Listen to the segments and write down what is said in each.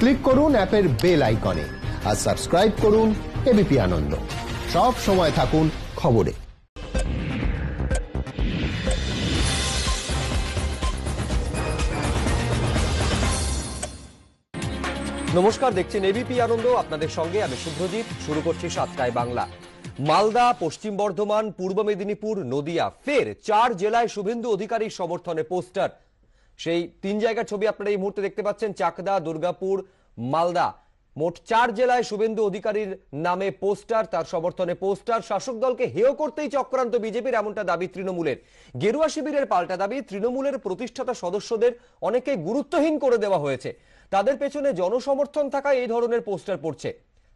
Click করুন অ্যাপের bell আইকনে আর সাবস্ক্রাইব করুন এবিপি আনন্দ। সব সময় থাকুন খবরে। নমস্কার, দেখছেন এবিপি আনন্দ। আপনাদের সঙ্গে আমি শুভ্রজিৎ শুরু করছি সাতটায় বাংলা। মালদা, পশ্চিম বর্ধমান, পূর্ব মেদিনীপুর, নদিয়া, ফের চার জেলায় শুভেন্দু অধিকারীর সমর্থনে পোস্টার। সেই তিন জায়গার ছবি আপনারা এই মুহূর্তে দেখতে পাচ্ছেন, চাকদা, দুর্গাপুর, মালদা। মোট চার জেলায় শুভেন্দু অধিকারীর নামে পোস্টার, তার সমর্থনে পোস্টার। শাসক দলকে হেয় করতেই চক্রান্ত বিজেপির, এমনটা দাবি তৃণমূলের। গেরুয়া শিবিরের পাল্টা দাবি, তৃণমূলের প্রতিষ্ঠাতা সদস্যদের অনেকে গুরুত্বহীন করে দেওয়া হয়েছে। তাদের পেছনে জনসমর্থন থাকায় এই ধরনের পোস্টার পড়ছে।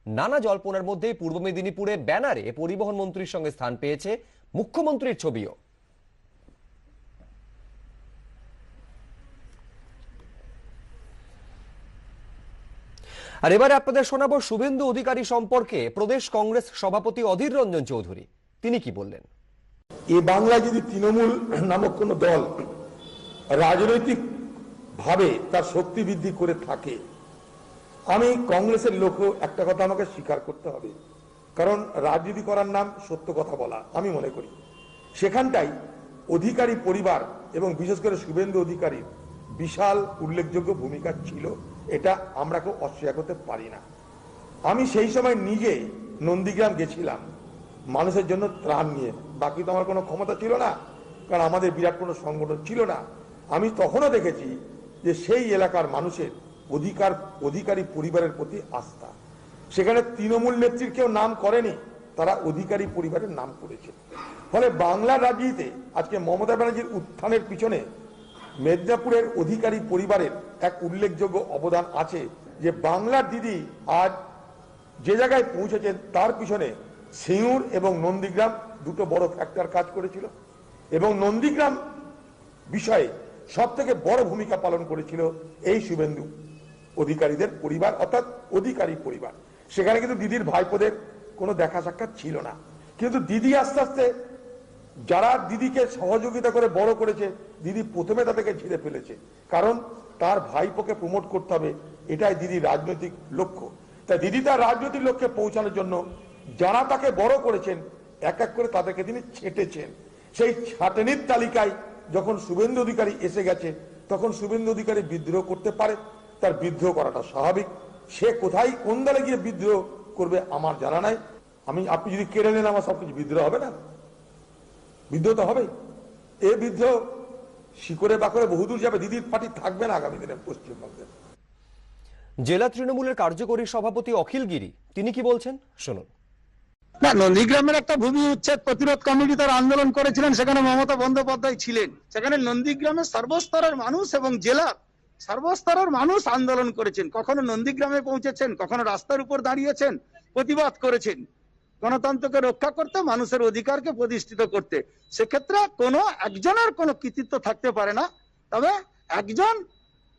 নানা জল্পনার মধ্যেই পূর্ব মেদিনীপুরে ব্যানারে পরিবহন মন্ত্রীর সঙ্গে স্থান পেয়েছে মুখ্যমন্ত্রীর ছবিও। আর এবারে আপনাদের শোনাবো শুভেন্দু অধিকারী সম্পর্কে প্রদেশ কংগ্রেস সভাপতি অধীর রঞ্জন চৌধুরী। তিনি কি বললেন? এ বাংলায় যদি তৃণমূল নামক কোন দল রাজনৈতিক ভাবে তার শক্তি বৃদ্ধি করে থাকে, আমি কংগ্রেসের লোকও একটা কথা আমাকে স্বীকার করতে হবে। কারণ রাজনীতি করার নাম সত্য কথা বলা, আমি মনে করি। সেখানটাই অধিকারী পরিবার এবং বিশেষ করে শুভেন্দু অধিকারীর বিশাল উল্লেখযোগ্য ভূমিকা ছিল। এটা আমরা কেউ অস্বীকার করতে পারি না। আমি সেই সময় নিজে নন্দীগ্রাম গেছিলাম। মানুষের জন্য ত্রাণ নিয়ে। বাকি তো আমার কোনো ক্ষমতা ছিল না। কারণ আমাদের বিরাট কোনো সংগঠন ছিল না। আমি তখনও দেখেছি যে সেই এলাকার মানুষের অধিকার, অধিকারী পরিবারের প্রতি আস্থা। সেখানে তৃণমূল নেত্রীর কেউ নাম করেনি, তারা অধিকারী পরিবারের নাম করেছে। ফলে বাংলার রাজনীতিতে আজকে মমতা ব্যানার্জির উত্থানের পিছনে মেদিনীপুরের অধিকারী পরিবারের এক উল্লেখযোগ্য অবদান আছে যে বাংলার দিদি আজ যে জায়গায় পৌঁছেছেন তার পিছনে সিঙ্গুর এবং নন্দীগ্রাম দুটো বড় ফ্যাক্টর কাজ করেছিল এবং নন্দীগ্রাম বিষয়ে সব থেকে বড় ভূমিকা পালন করেছিল এই শুভেন্দু অধিকারীদের পরিবার অর্থাৎ অধিকারী পরিবার। সেখানে কিন্তু দিদির ভাইপোদের কোনো দেখা সাক্ষাৎ ছিল না। কিন্তু দিদি আস্তে আস্তে যারা দিদিকে সহযোগিতা করে বড় করেছে, দিদি প্রথমে তাদেরকে ঝিরে ফেলেছে। কারণ তার ভাইপোকে প্রমোট করতে হবে, এটাই দিদির রাজনৈতিক লক্ষ্য। তাই দিদি তার রাজনৈতিক লক্ষ্যে পৌঁছানোর জন্য যারা তাকে বড় করেছেন, এক এক করে তাদেরকে তিনি ছেটেছেন। সেই ছাটেনির তালিকায় যখন শুভেন্দু অধিকারী এসে গেছে, তখন শুভেন্দু অধিকারী বিদ্রোহ করতে পারে, তার বিদ্রোহ করাটা স্বাভাবিক। সে কোথায়, কোন দলে গিয়ে বিদ্রোহ করবে আমার জানা নাই। আমি, আপনি যদি কেড়ে নেন, আমার সবকিছু বিদ্রোহ হবে না? বিদ্রোহ তো হবেই। এ বিদ্রোহ শিকড়ে বাকরে বহুদূর যাবে দিদির পার্টি থাকবে না আগামী দিনে পশ্চিমবঙ্গে। জেলা তৃণমূলের কার্যকরী সভাপতি অখিল গিরি তিনি কি বলছেন? শুনুন। না নন্দীগ্রামের একটা ভূমি উচ্ছেদ প্রতিরোধ কমিটি তার আন্দোলন করেছিলেন সেখানে মমতা বন্দ্যোপাধ্যায় ছিলেন। সেখানে নন্দীগ্রামের সর্বস্তরের মানুষ এবং জেলার সর্বস্তরের মানুষ আন্দোলন করেছেন। কখনো নন্দীগ্রামে পৌঁছেছেন কখনো রাস্তার উপর দাঁড়িয়েছেন প্রতিবাদ করেছেন। গণতন্ত্রকে রক্ষা করতে, মানুষের অধিকারকে প্রতিষ্ঠিত করতে। সেক্ষেত্রে কোনো একজনের কোনো কৃতিত্ব থাকতে পারে না। তবে একজন,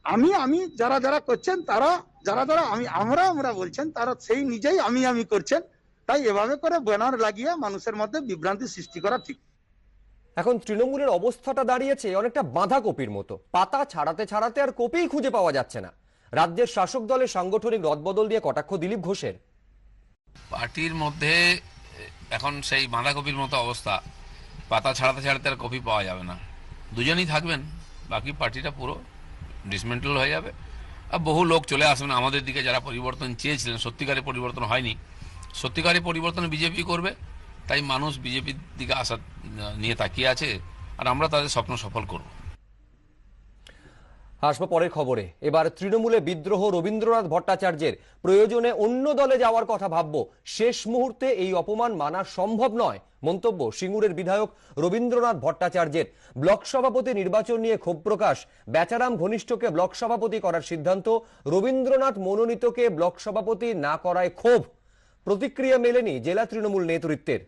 আমি আমি, যারা যারা করছেন, তারা, যারা যারা, আমি, আমরা আমরা বলছেন, তারা সেই নিজেই আমি আমি করছেন। তাই এভাবে করে ব্যানার লাগিয়ে মানুষের মধ্যে বিভ্রান্তি সৃষ্টি করা ঠিক। এখন তৃণমূলের অবস্থাটা দাঁড়িয়েছে অনেকটা বাঁধাকপির মতো। পাতা ছাড়াতে ছাড়াতে আর কপিই খুঁজে পাওয়া যাচ্ছে না। রাজ্যের শাসক দলের সাংগঠনিক রদবদল দিয়ে কটাক্ষ দিলীপ ঘোষের। পার্টির মধ্যে, এখন সেই বাঁধাকপির মতো অবস্থা, পাতা ছাড়াতে ছাড়াতে আর কপি পাওয়া যাবে না। দুজনই থাকবেন, বাকি পার্টিটা পুরো ডিসমেন্টাল হয়ে যাবে। আর বহু লোক চলে আসবেন আমাদের দিকে যারা পরিবর্তন চেয়েছিলেন সত্যিকারে পরিবর্তন হয়নি। সত্যিকারে পরিবর্তন বিজেপি করবে, তাই মানুষ বিজেপির দিকে আসা নিয়ে তাকিয়ে আছে, আর আমরা তাদের স্বপ্ন সফল করব। আসব পরের খবরে। এবার তৃণমূলে বিদ্রোহ রবীন্দ্রনাথ ভট্টাচার্যের প্রয়োজনে অন্য দলে যাওয়ার কথা ভাববো। শেষ মুহূর্তে এই অপমান মানা সম্ভব নয়, মন্তব্য সিঙ্গুরের বিধায়ক রবীন্দ্রনাথ ভট্টাচার্যের। ব্লক সভাপতি নির্বাচন নিয়ে ক্ষোভ প্রকাশ, বেচারাম ঘনিষ্ঠকে ব্লক সভাপতি করার সিদ্ধান্ত, রবীন্দ্রনাথ মনোনীতকে ব্লক সভাপতি না করায় ক্ষোভ। প্রতিক্রিয়া মেলেনি জেলা তৃণমূল নেতৃত্বের।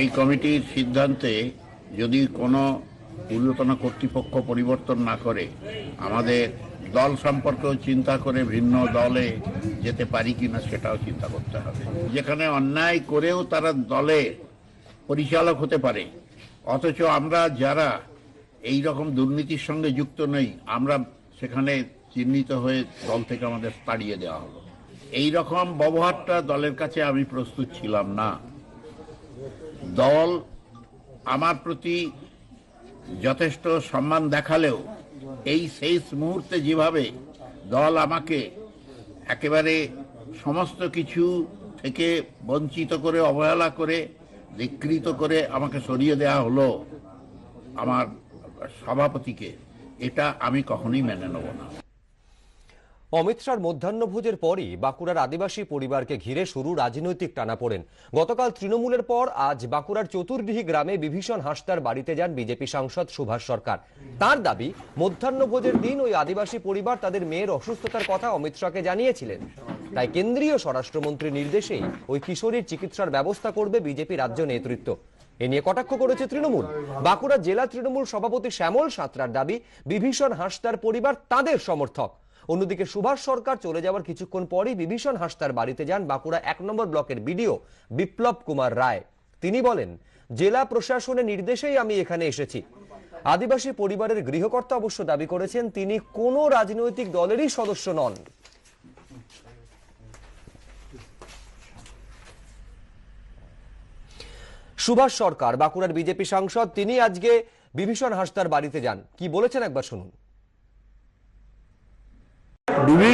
এই কমিটির সিদ্ধান্তে যদি কোনো ঊর্ধ্বতন কর্তৃপক্ষ পরিবর্তন না করে আমাদের দল সম্পর্কেও চিন্তা করে ভিন্ন দলে যেতে পারি কিনা সেটাও চিন্তা করতে হবে। যেখানে অন্যায় করেও তারা দলে পরিচালক হতে পারে। অথচ আমরা যারা এই রকম দুর্নীতির সঙ্গে যুক্ত নেই, আমরা সেখানে চিহ্নিত হয়ে দল থেকে আমাদের তাড়িয়ে দেওয়া হলো। এই রকম ব্যবহারটা দলের কাছে আমি প্রস্তুত ছিলাম না। দল আমার প্রতি যথেষ্ট সম্মান দেখালেও এই শেষ মুহূর্তে যেভাবে দল আমাকে একেবারে সমস্ত কিছু থেকে বঞ্চিত করে, অবহেলা করে, বিকৃত করে আমাকে সরিয়ে দেয়া হলো আমার সভাপতিকে, এটা আমি কখনোই মেনে নেব না। অমিত শাহর মধ্যাহ্নভোজের পরই বাঁকুড়ার আদিবাসী পরিবারকে ঘিরে শুরু রাজনৈতিক টানাপোড়েন। গতকাল তৃণমূলের পর আজ বাঁকুড়ার চতুর্দিহি গ্রামে বিভীষণ হাসদার বাড়িতে যান বিজেপি সাংসদ সুভাষ সরকার। তার দাবি, মধ্যাহ্নভোজের দিন ওই আদিবাসী পরিবার তাদের মেয়ের অসুস্থতার কথা অমিত শাহকে জানিয়েছিলেন। তাই কেন্দ্রীয় স্বরাষ্ট্রমন্ত্রীর নির্দেশেই ওই কিশোরীর চিকিৎসার ব্যবস্থা করবে বিজেপি রাজ্য নেতৃত্ব। এ নিয়ে কটাক্ষ করেছে তৃণমূল। বাঁকুড়া জেলা তৃণমূল সভাপতি শ্যামল সাঁতরার দাবি, বিভীষণ হাসদার পরিবার তাদের সমর্থক। অন্যদিকে সুভাষ সরকার চলে যাওয়ার কিছুক্ষণ পরই বিভীষণ হাসদার বাড়িতে যান বাঁকুড়া এক নম্বর ব্লকের বিডিও বিপ্লব কুমার রায়। তিনি বলেন, জেলা প্রশাসনের নির্দেশেই আমি এখানে এসেছি। আদিবাসী পরিবারের গৃহকর্তা অবশ্য দাবি করেছেন, তিনি কোনো রাজনৈতিক দলেরই সদস্য নন। সুভাষ সরকার, বাঁকুড়ার বিজেপি সাংসদ, তিনি আজকে বিভীষণ হাসদার বাড়িতে যান। কি বলেছেন একবার শুনুন।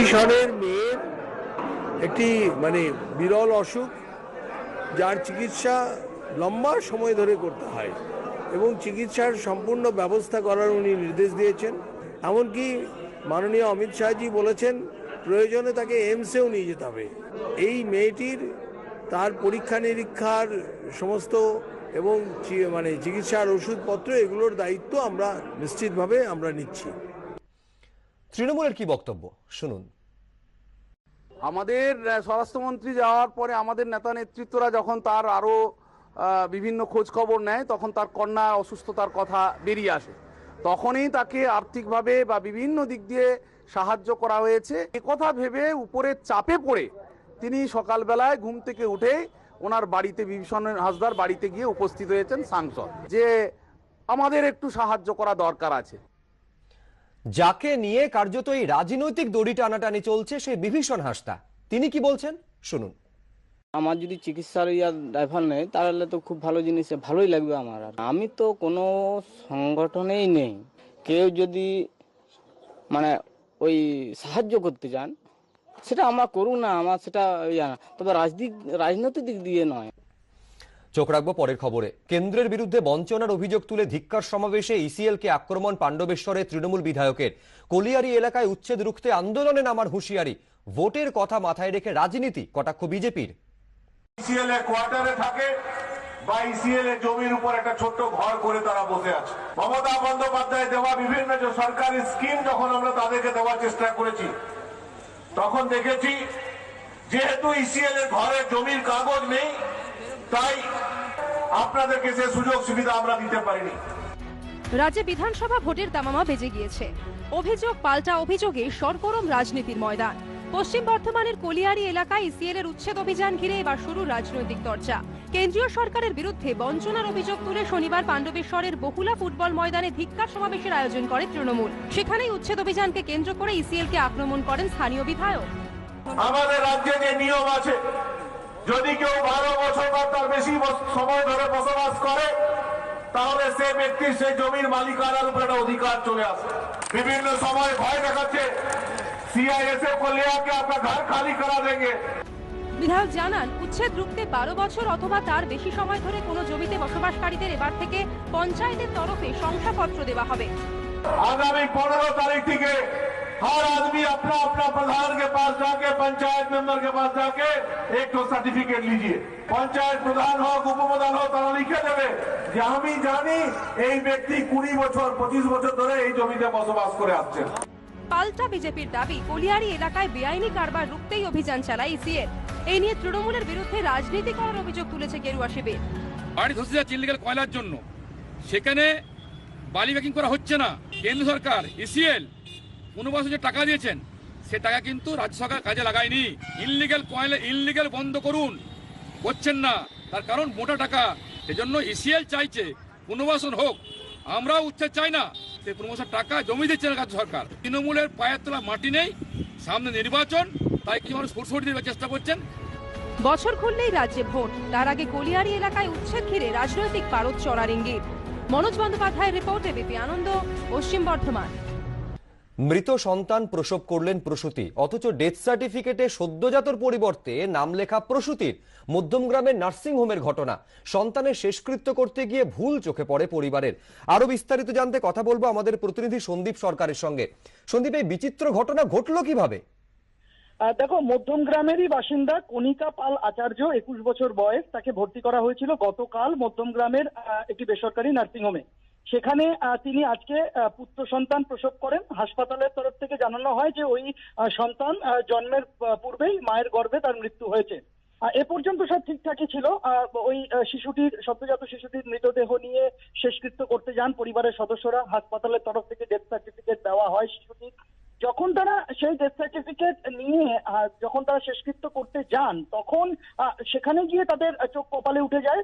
বিভীষণের মেয়ের একটি মানে বিরল অসুখ, যার চিকিৎসা লম্বা সময় ধরে করতে হয় এবং চিকিৎসার সম্পূর্ণ ব্যবস্থা করার উনি নির্দেশ দিয়েছেন। এমনকি মাননীয় অমিত শাহজি বলেছেন, প্রয়োজনে তাকে এমসেও নিয়ে যেতে হবে। এই মেয়েটির তার পরীক্ষা নিরীক্ষার সমস্ত এবং মানে চিকিৎসার ওষুধপত্র, এগুলোর দায়িত্ব আমরা নিশ্চিতভাবে আমরা নিচ্ছি। তৃণমূলের কি বক্তব্য? শুনুন। আমাদের স্বরাষ্ট্রমন্ত্রী যাওয়ার পরে আমাদের নেতা নেতৃত্বরা যখন তার আরও আহ, বিভিন্ন খোঁজ খবর নেয় তখন তার কন্যা অসুস্থতার কথা বেরিয়ে আসে। তখনই তাকে আর্থিকভাবে বা বিভিন্ন দিক দিয়ে সাহায্য করা হয়েছে। কথা ভেবে উপরের চাপে পড়ে তিনি সকালবেলায় ঘুম থেকে উঠে ওনার বাড়িতে বিভীষণ হাসদার বাড়িতে গিয়ে উপস্থিত হয়েছেন সাংসদ। যে আমাদের একটু সাহায্য করা দরকার আছে। যাকে নিয়ে কার্যত এই রাজনৈতিক দড়ি টানাটানি চলছে, সে বিভীষণ হাসদা তিনি কি বলছেন? শুনুন। আমার যদি চিকিৎসার ইয়া ড্রাইভার নেই তাহলে তো খুব ভালো জিনিস, ভালোই লাগবে আমার আর। আমি তো কোনো সংগঠনেই নেই। কেউ যদি মানে ওই সাহায্য করতে চান সেটা আমরা করুন না আমার সেটা ইয়া না। তবে রাজনীতি রাজনৈতিক দিক দিয়ে নয়। চোখ রাখব পরের খবরে। কেন্দ্রের বিরুদ্ধে বঞ্চনার অভিযোগ তুলে ধিক্কার সমাবেশে ইসিএল কে আক্রমণ পাণ্ডবেশ্বরে তৃণমূল বিধায়কের। কলিয়ারি এলাকায় উচ্ছেদ রুখতে আন্দোলনে নামার হুঁশিয়ারি। ভোটের কথা মাথায় রেখে রাজনীতি, কটাক্ষ বিজেপির। বা ইসিএল এর জমির উপর একটা ছোট্ট ঘর করে তারা বসে আছে। মমতা বন্দ্যোপাধ্যায় দেওয়া বিভিন্ন যে সরকারি স্কিম যখন আমরা তাদেরকে দেওয়ার চেষ্টা করেছি, তখন দেখেছি যেহেতু ইসিএল এর ঘরের জমির কাগজ নেই তাই আপনাদেরকে সে সুযোগ সুবিধা আমরা দিতে পারিনি। রাজ্যে বিধানসভা ভোটের তামামা বেজে গিয়েছে। অভিযোগ পাল্টা অভিযোগে সরগরম রাজনীতির ময়দান। পশ্চিম বর্ধমানের কলিয়ারি এলাকায় ইসিএল এর উচ্ছেদ অভিযান ঘিরে এবার শুরু রাজনৈতিক চর্চা কেন্দ্রীয় সরকারের বিরুদ্ধে বঞ্চনার অভিযোগ তুলে শনিবার পাণ্ডবেশ্বরের বহুলা ফুটবল ময়দানে ধিক্কার সমাবেশের আয়োজন করে তৃণমূল। সেখানেই উচ্ছেদ অভিযানকে কেন্দ্র করে ইসিএল কে আক্রমণ করেন স্থানীয় বিধায়ক। আমাদের রাজ্যে যে নিয়ম আছে যদি কেউ বারো বছর বা তার বেশি বছ- সময় ধরে বসবাস করে তাহলে সে ব্যক্তির সেই জমির মালিকানার উপর একটা অধিকার চলে আসে বিভিন্ন সময় ভয় দেখাচ্ছে सीआईएसएफ को ले आके आपका घर खाली करा देंगे বিধায়ক জানান উচ্ছেদ রুখতে বারো বছর অথবা তার বেশি সময় ধরে কোনো জমিতে বসবাসকারীদের এবার থেকে পঞ্চায়েতের তরফে শংসাপত্র দেওয়া হবে आगामी पंद्रह तारीख থেকে हर आदमी अपना अपना प्रधान के पास जाके पंचायत मेंबर के पास जाके एक तो सर्टिफिकेट लीजिए पंचायत প্রধান হোক উপপ্রধান হোক তারা লিখে দেবে যে আমি জানি এই ব্যক্তি কুড়ি বছর পঁচিশ বছর ধরে এই জমিতে বসবাস করে আসছেন পাল্টা বিজেপির দাবি কলিয়ারি এলাকায় বেআইনি কারবার রুখতেই অভিযান চালায় ইসিএল এই নিয়ে তৃণমূলের বিরুদ্ধে রাজনীতি করার অভিযোগ তুলেছে গেরুয়া শিবির বাড়ি ধসে যাচ্ছে ইলিগাল কয়লার জন্য সেখানে বালি ব্যাকিং করা হচ্ছে না কেন্দ্র সরকার ইসিএল বছর যে টাকা দিয়েছেন, সে টাকা কিন্তু রাজ্য সরকার কাজে লাগায়নি। ইনলিগাল কয়লা ইনলিগাল বন্ধ করুন। করছেন না। তার কারণ মোটা টাকা। সেজন্য ইসিএল চাইছে, পুনর্বাসন হোক। আমরাও উচ্ছেদ চাই না। সে পনেরো বছর টাকা জমি দিচ্ছে না রাজ্য সরকার। তৃণমূলের পায়ের তোলা মাটি নেই, সামনে নির্বাচন, তাই কি মানুষ ফুটফুট দেওয়ার চেষ্টা করছেন? বছর খুললেই রাজ্যে ভোট। তার আগে কলিয়ারি এলাকায় উচ্ছেদ ঘিরে রাজনৈতিক পারদ চড়ার ইঙ্গিত। মনোজ বন্দ্যোপাধ্যায়ের রিপোর্টে বিপি আনন্দ, পশ্চিম বর্ধমান। মৃত সন্তান প্রসব করলেন প্রসূতি, অথচ ডেথ সার্টিফিকেটে সদ্যজাতর পরিবর্তে নাম লেখা প্রসূতির মধ্যমগ্রামের নার্সিংহোমের ঘটনা। সন্তানের শেষকৃত্য করতে গিয়ে ভুল চোখে পড়ে পরিবারের। আরও বিস্তারিত জানতে কথা বলব আমাদের প্রতিনিধি সন্দীপ সরকারের সঙ্গে। সন্দীপ, এই বিচিত্র ঘটনা ঘটলো কীভাবে? দেখো, মধ্যম গ্রামেরই বাসিন্দা কণিকা পাল আচার্য, একুশ বছর বয়স, তাকে ভর্তি করা হয়েছিল গতকাল মধ্যম গ্রামের একটি বেসরকারি নার্সিংহোমে সেখানে তিনি আজকে পুত্র সন্তান প্রসব করেন। হাসপাতালের তরফ থেকে জানানো হয় যে ওই সন্তান জন্মের পূর্বেই মায়ের গর্ভে তার মৃত্যু হয়েছে। এ পর্যন্ত সব ঠিকঠাকই ছিল। ওই শিশুটির সদ্যজাত শিশুটির মৃতদেহ নিয়ে শেষকৃত্য করতে যান পরিবারের সদস্যরা। হাসপাতালের তরফ থেকে ডেথ সার্টিফিকেট দেওয়া হয় শিশুটির। যখন তারা সেই ডেথ সার্টিফিকেট নিয়ে যখন তারা শেষকৃত্য করতে যান, তখন সেখানে গিয়ে তাদের চোখ কপালে উঠে যায়।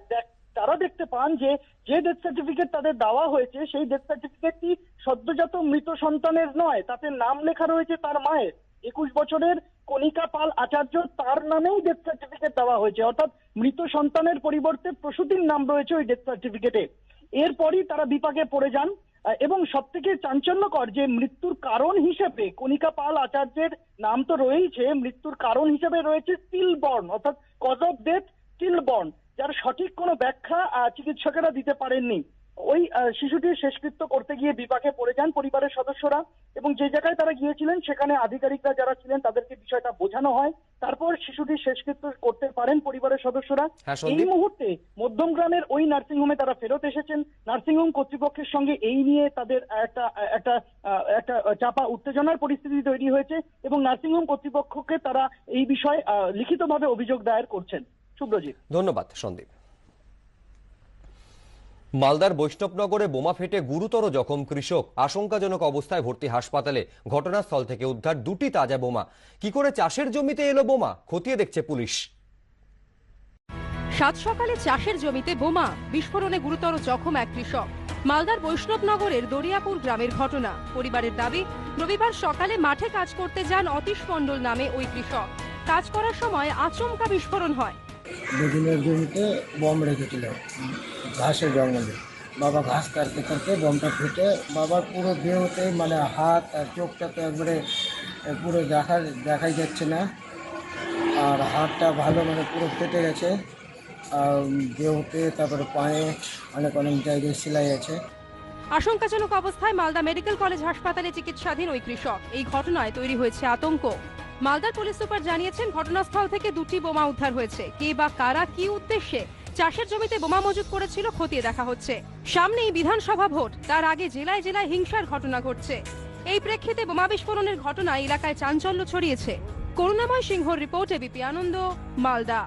তারা দেখতে পান যে যে ডেথ সার্টিফিকেট তাদের দেওয়া হয়েছে, সেই ডেথ সার্টিফিকেটটি সদ্যজাত মৃত সন্তানের নয়, তাতে নাম লেখা রয়েছে তার মায়ের। একুশ বছরের কণিকা পাল আচার্য তার নামেই ডেথ সার্টিফিকেট দেওয়া হয়েছে। অর্থাৎ মৃত সন্তানের পরিবর্তে প্রসূতির নাম রয়েছে ওই ডেথ সার্টিফিকেটে এরপরই তারা বিপাকে পড়ে যান এবং সব থেকে চাঞ্চল্যকর যে মৃত্যুর কারণ হিসেবে কণিকা পাল আচার্যের নাম তো রয়েছে মৃত্যুর কারণ হিসেবে রয়েছে স্টিলবর্ন অর্থাৎ কজ অফ ডেথ স্টিলবর্ন যার সঠিক কোনো ব্যাখ্যা চিকিৎসকেরা দিতে পারেননি ওই শিশুটির শেষকৃত্য করতে গিয়ে বিপাকে পড়ে যান পরিবারের সদস্যরা এবং যে জায়গায় তারা গিয়েছিলেন সেখানে আধিকারিকরা যারা ছিলেন তাদেরকে বিষয়টা বোঝানো হয়। তারপর শিশুটির শেষকৃত্য করতে পারেন পরিবারের সদস্যরা। হ্যাঁ, এই মুহূর্তে মধ্যম গ্রামের ওই নার্সিংহোমে তারা ফেরত এসেছেন। নার্সিংহোম কর্তৃপক্ষের সঙ্গে এই নিয়ে তাদের একটা একটা আহ, একটা চাপা উত্তেজনার পরিস্থিতি তৈরি হয়েছে এবং নার্সিংহোম কর্তৃপক্ষকে তারা এই বিষয়ে আহ, লিখিতভাবে অভিযোগ দায়ের করছেন। শুভ্রজিৎ ধন্যবাদ সন্দীপ। মালদার বৈষ্ণবনগরে বোমা ফেটে গুরুতর জখম কৃষক। আশঙ্কাজনক অবস্থায় ভর্তি হাসপাতালে ঘটনাস্থল থেকে উদ্ধার দুটি তাজা বোমা। কি করে চাষের জমিতে এলো বোমা? খতিয়ে দেখছে পুলিশ। সাত সকালে চাষের জমিতে বোমা বিস্ফোরণে গুরুতর জখম এক কৃষক। মালদার বৈষ্ণবনগরের দরিয়াপুর গ্রামের ঘটনা। পরিবারের দাবি রবিবার সকালে মাঠে কাজ করতে যান অতীশ মণ্ডল নামে ওই কৃষক। কাজ করার সময় আচমকা বিস্ফোরণ হয়। বেগুনের জমিতে বম রেখেছিল। ঘাসের জঙ্গলে বাবা ঘাস কাটতে কাটতে বমটা ফেটে বাবার পুরো দেহতে মানে হাত আর চোখটা তো একবারে পুরো দেখা, দেখাই যাচ্ছে না। আর হাতটা ভালো মানে পুরো ফেটে গেছে। আর দেহতে তারপরে পায়ে অনেক অনেক জায়গায় সেলাই আছে। আশঙ্কাজনক অবস্থায় মালদা মেডিকেল কলেজ হাসপাতালে চিকিৎসাধীন ওই কৃষক। এই ঘটনায় তৈরি হয়েছে আতঙ্ক। মালদার পুলিশ সুপার জানিয়েছেন ঘটনাস্থল থেকে দুটি বোমা উদ্ধার হয়েছে। কে বা কারা, কি উদ্দেশ্যে চাষের জমিতে বোমা মজুদ করেছিল খতিয়ে দেখা হচ্ছে। সামনেই বিধানসভা ভোট, তার আগে জেলায় জেলায় হিংসার ঘটনা ঘটছে। এই প্রেক্ষিতে বোমা বিস্ফোরণের ঘটনা এলাকায় চাঞ্চল্য ছড়িয়েছে। করুণাময় সিংহ রিপোর্টে বিপি আনন্দ, মালদা।